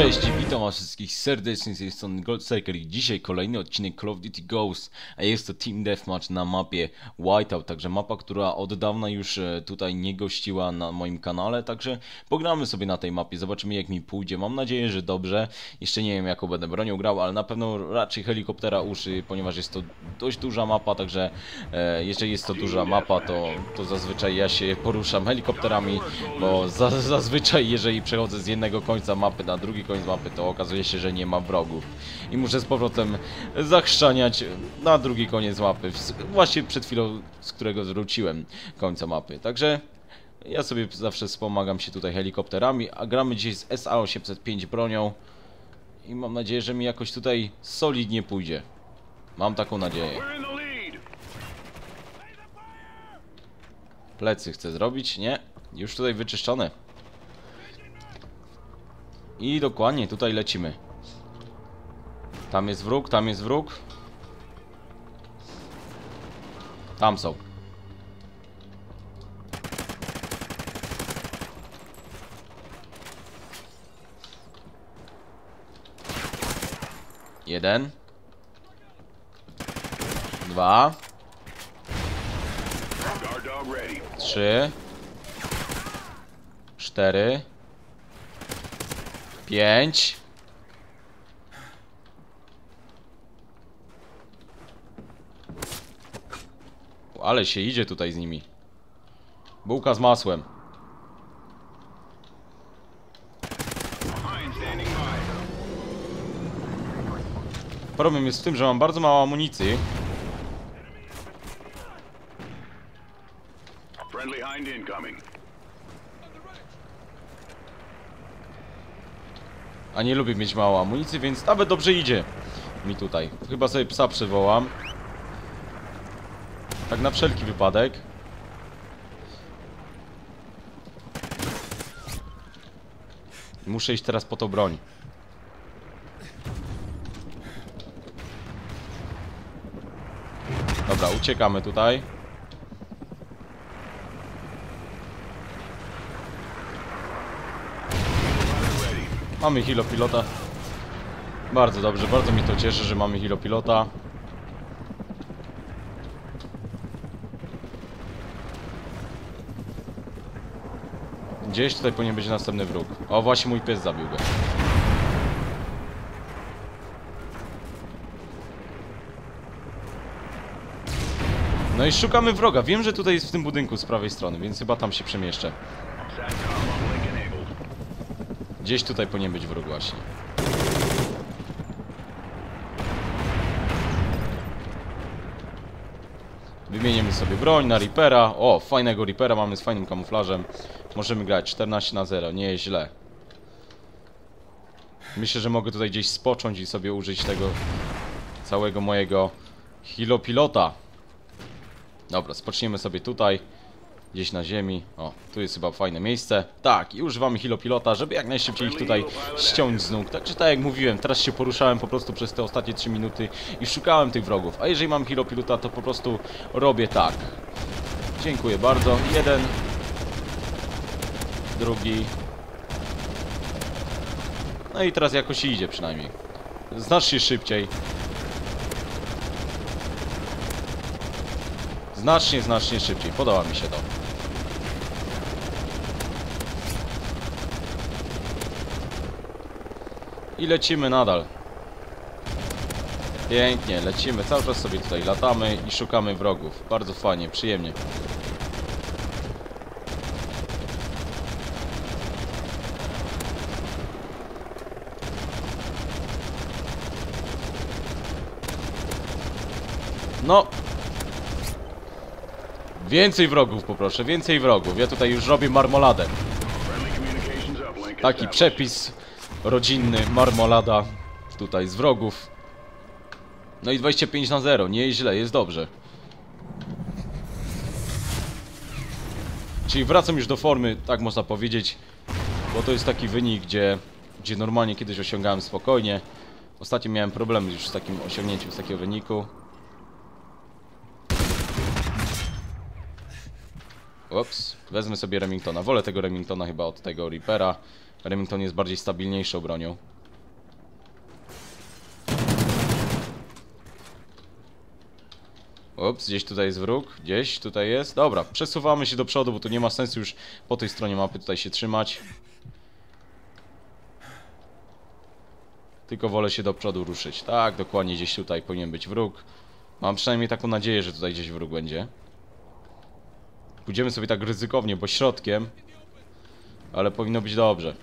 Cześć, was wszystkich serdecznie z tej strony i dzisiaj kolejny odcinek Call of Duty Ghost, a jest to Team Deathmatch na mapie Whiteout, także mapa, która od dawna już e, tutaj nie gościła na moim kanale, także pogramy sobie na tej mapie, zobaczymy jak mi pójdzie, mam nadzieję, że dobrze, jeszcze nie wiem jaką będę bronią grał, ale na pewno raczej helikoptera uszy, ponieważ jest to dość duża mapa, także e, jeżeli jest to duża mapa, to, to zazwyczaj ja się poruszam helikopterami, bo za, zazwyczaj jeżeli przechodzę z jednego końca mapy na drugi koniec mapy, to okazuje się, że nie ma wrogów. I muszę z powrotem zachrzaniać na drugi koniec mapy, właśnie przed chwilą, z którego wróciłem końca mapy. Także ja sobie zawsze wspomagam się tutaj helikopterami, a gramy dzisiaj z SA-805 bronią. I mam nadzieję, że mi jakoś tutaj solidnie pójdzie. Mam taką nadzieję. Plecy chcę zrobić? Nie. Już tutaj wyczyszczone. I dokładnie, tutaj lecimy. Tam jest wróg, tam jest wróg. Tam są. Jeden. Dwa. Trzy, cztery, pięć. Ale się idzie tutaj z nimi. Bułka z masłem. Problem jest w tym, że mam bardzo mało amunicji. A nie lubię mieć mało amunicji, więc nawet dobrze idzie mi tutaj. Chyba sobie psa przywołam. Tak na wszelki wypadek. Muszę iść teraz po tą broń. Dobra, uciekamy tutaj. Mamy hilo pilota. Bardzo dobrze, bardzo mi to cieszy, że mamy hilo pilota. Gdzieś tutaj powinien być następny wróg. O, właśnie mój pies zabił go. No i szukamy wroga. Wiem, że tutaj jest w tym budynku z prawej strony, więc chyba tam się przemieszczę. Gdzieś tutaj powinien być wróg właśnie. Wymienimy sobie broń na Reapera. O, fajnego Reapera mamy z fajnym kamuflażem. Możemy grać 14 na 0, nie jest źle. Myślę, że mogę tutaj gdzieś spocząć i sobie użyć tego całego mojego hilopilota. Dobra, spoczniemy sobie tutaj. Gdzieś na ziemi. O, tu jest chyba fajne miejsce. Tak, i używamy hilopilota, żeby jak najszybciej ich tutaj ściąć z nóg. Także tak jak mówiłem, teraz się poruszałem po prostu przez te ostatnie 3 minuty i szukałem tych wrogów. A jeżeli mam hilopilota, to po prostu robię tak. Dziękuję bardzo. Jeden. Drugi. No i teraz jakoś idzie przynajmniej. Znacznie szybciej. Znacznie, znacznie szybciej. Podoba mi się to. I lecimy nadal. Pięknie, lecimy. Cały czas sobie tutaj latamy i szukamy wrogów. Bardzo fajnie, przyjemnie. No, Więcej wrogów poproszę, więcej wrogów. Ja tutaj już robię marmoladę. Taki przepis rodzinny, marmolada tutaj z wrogów. No i 25 na 0, nie jest źle, jest dobrze. Czyli wracam już do formy, tak można powiedzieć, bo to jest taki wynik, gdzie, gdzie normalnie kiedyś osiągałem spokojnie. Ostatnio miałem problemy już z takim osiągnięciem z takiego wyniku. Ups, wezmę sobie Remingtona. Wolę tego Remingtona chyba od tego Reapera. Remington jest bardziej stabilniejszą bronią. Ups, gdzieś tutaj jest wróg, gdzieś tutaj jest. Dobra, przesuwamy się do przodu, bo tu nie ma sensu już po tej stronie mapy tutaj się trzymać. Tylko wolę się do przodu ruszyć. Tak, dokładnie gdzieś tutaj powinien być wróg. Mam przynajmniej taką nadzieję, że tutaj gdzieś wróg będzie. Pójdziemy sobie tak ryzykownie, bo środkiem. Ale powinno być dobrze.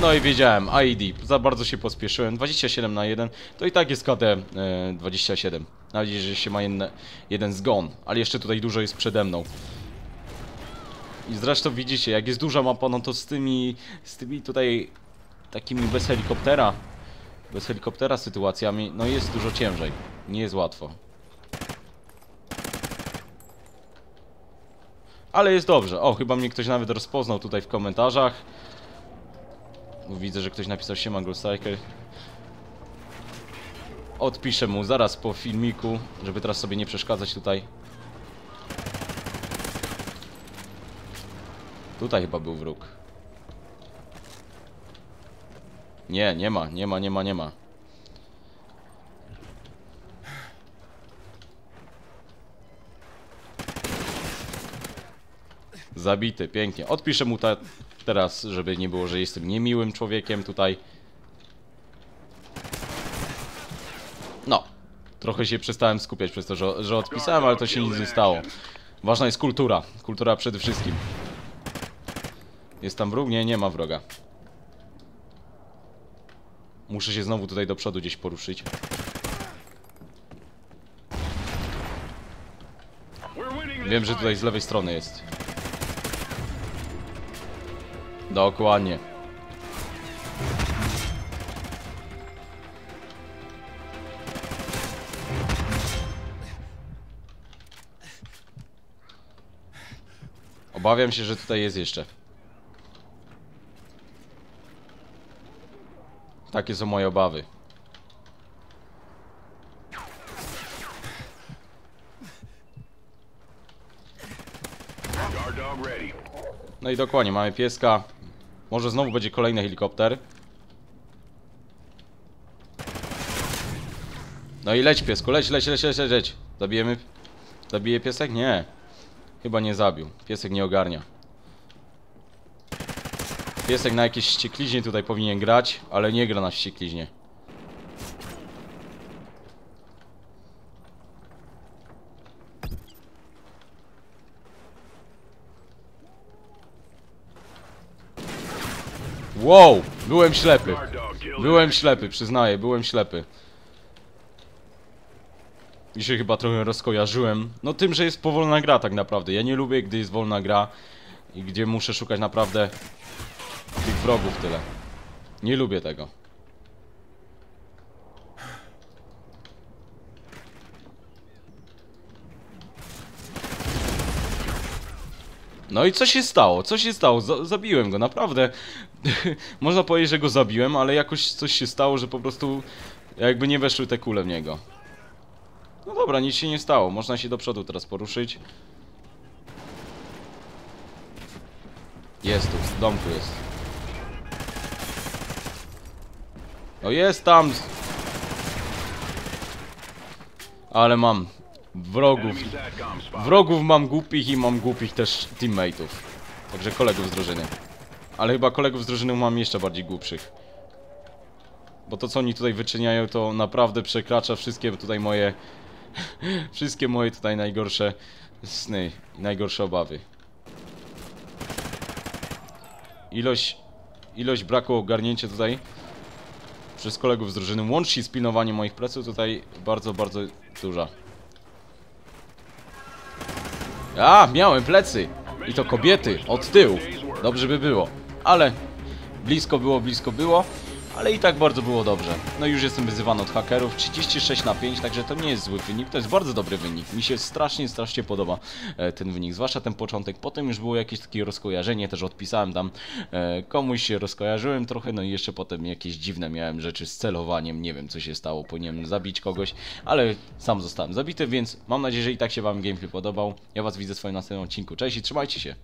No i wiedziałem, ID, za bardzo się pospieszyłem, 27 na 1, to i tak jest KD e, 27. Nawet jeżeli się ma jedne, jeden zgon, ale jeszcze tutaj dużo jest przede mną. I zresztą widzicie, jak jest duża mapa, no to z tymi, z tymi tutaj takimi bez helikoptera, bez helikoptera sytuacjami, no jest dużo ciężej. Nie jest łatwo. Ale jest dobrze. O, chyba mnie ktoś nawet rozpoznał tutaj w komentarzach. Widzę, że ktoś napisał siema Striker. Odpiszę mu zaraz po filmiku, żeby teraz sobie nie przeszkadzać tutaj. Tutaj chyba był wróg. Nie, nie ma, nie ma, nie ma, nie ma. Zabity, pięknie. Odpiszę mu te, teraz, żeby nie było, że jestem niemiłym człowiekiem tutaj. No. Trochę się przestałem skupiać przez to, że, że odpisałem, ale to się nic nie stało. Ważna jest kultura. Kultura przede wszystkim. Jest tam wróg? Nie, nie ma wroga. Muszę się znowu tutaj do przodu gdzieś poruszyć. Wiem, że tutaj z lewej strony jest. Dokładnie. Obawiam się, że tutaj jest jeszcze. Takie są moje obawy. No i dokładnie, mamy pieska. Może znowu będzie kolejny helikopter. No i leć piesku, leć, leć, leć, leć, leć. Zabijemy... Zabije piesek? Nie. Chyba nie zabił. Piesek nie ogarnia. Piesek na jakieś ściekliźnie tutaj powinien grać, ale nie gra na ściekliźnie. Wow! Byłem ślepy. Byłem ślepy, przyznaję, byłem ślepy. I się chyba trochę rozkojarzyłem. No tym, że jest powolna gra tak naprawdę. Ja nie lubię, gdy jest wolna gra i gdzie muszę szukać naprawdę tych wrogów tyle. Nie lubię tego. No i co się stało? Co się stało? Z zabiłem go, naprawdę. Można powiedzieć, że go zabiłem, ale jakoś coś się stało, że po prostu jakby nie weszły te kule w niego. No dobra, nic się nie stało. Można się do przodu teraz poruszyć. Jest tu, w domku jest. Jest tam! Ale mam wrogów. Wrogów mam głupich i mam głupich też teammateów. Także kolegów z drużyny. Ale chyba kolegów z drużyny mam jeszcze bardziej głupszych. Bo to co oni tutaj wyczyniają to naprawdę przekracza wszystkie tutaj moje... wszystkie moje tutaj najgorsze sny i najgorsze obawy. Ilość... Ilość braku ogarnięcia tutaj przez kolegów z drużyny, łącznie z pilnowaniem moich pleców tutaj bardzo, bardzo duża. A, miałem plecy. I to kobiety, od tyłu. Dobrze by było. Ale blisko było, blisko było. Ale i tak bardzo było dobrze. No już jestem wyzywany od hakerów. 36 na 5, także to nie jest zły wynik. To jest bardzo dobry wynik. Mi się strasznie, strasznie podoba e, ten wynik. Zwłaszcza ten początek. Potem już było jakieś takie rozkojarzenie. Też odpisałem tam e, komuś się rozkojarzyłem trochę. No i jeszcze potem jakieś dziwne miałem rzeczy z celowaniem. Nie wiem co się stało. Powinienem zabić kogoś. Ale sam zostałem zabity, więc mam nadzieję, że i tak się Wam gameplay podobał. Ja Was widzę w swoim następnym odcinku. Cześć i trzymajcie się.